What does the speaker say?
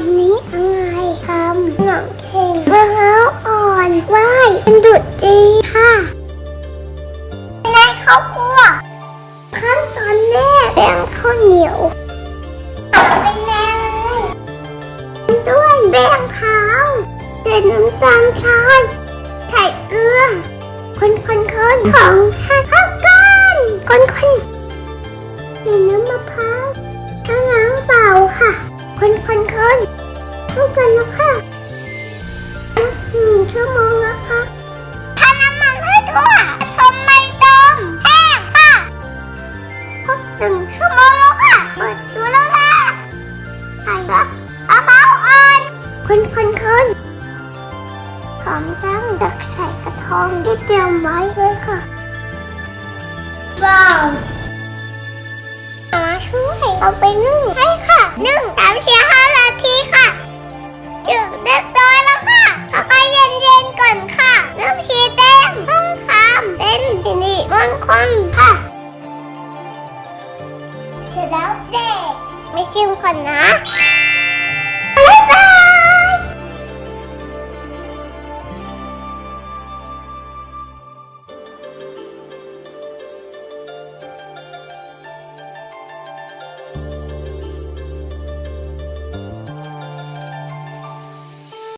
วันนี้ยังไงทำหนังเข่งมะพร้าวอ่อนไหว้เป็นดุจจีค่ะในข้าวครัวขั้นตอนแรกแป้งข้าวเหนียวเอาเป็นแนวเลยด้วยแป้งขาวใส่น้ำตาลทรายใส่เกลือคนคนคนของข้าวกันคนคน ค่ะคนคนคนเข้ากันแล้วค่ะหนึ่งชั่วโมงแล้วค่ะถ้าน้ำมันไม่ทั่วทำไมดมแห้งค่ะครบหนึ่งชั่วโมงแล้วค่ะเปิดตัวแล้วค่ะใส่ละมะพร้าวอ่อนคนคนคนหอมจังดักใส่กระทองที่เตรียมไว้ด้วยค่ะว้าวมาช่วยเอาไปนึ่งให้ค่ะ หนึ่งสามเชียห้านาทีค่ะถึงเรียบต้อแล้วค่ะเอาไปเย็นๆก่อนค่ะ น้ำชีแต้มห้องคำเป็นสิริมงคนค่ะเสร็จแล้วเด็กไม่ชิมก่อนนะ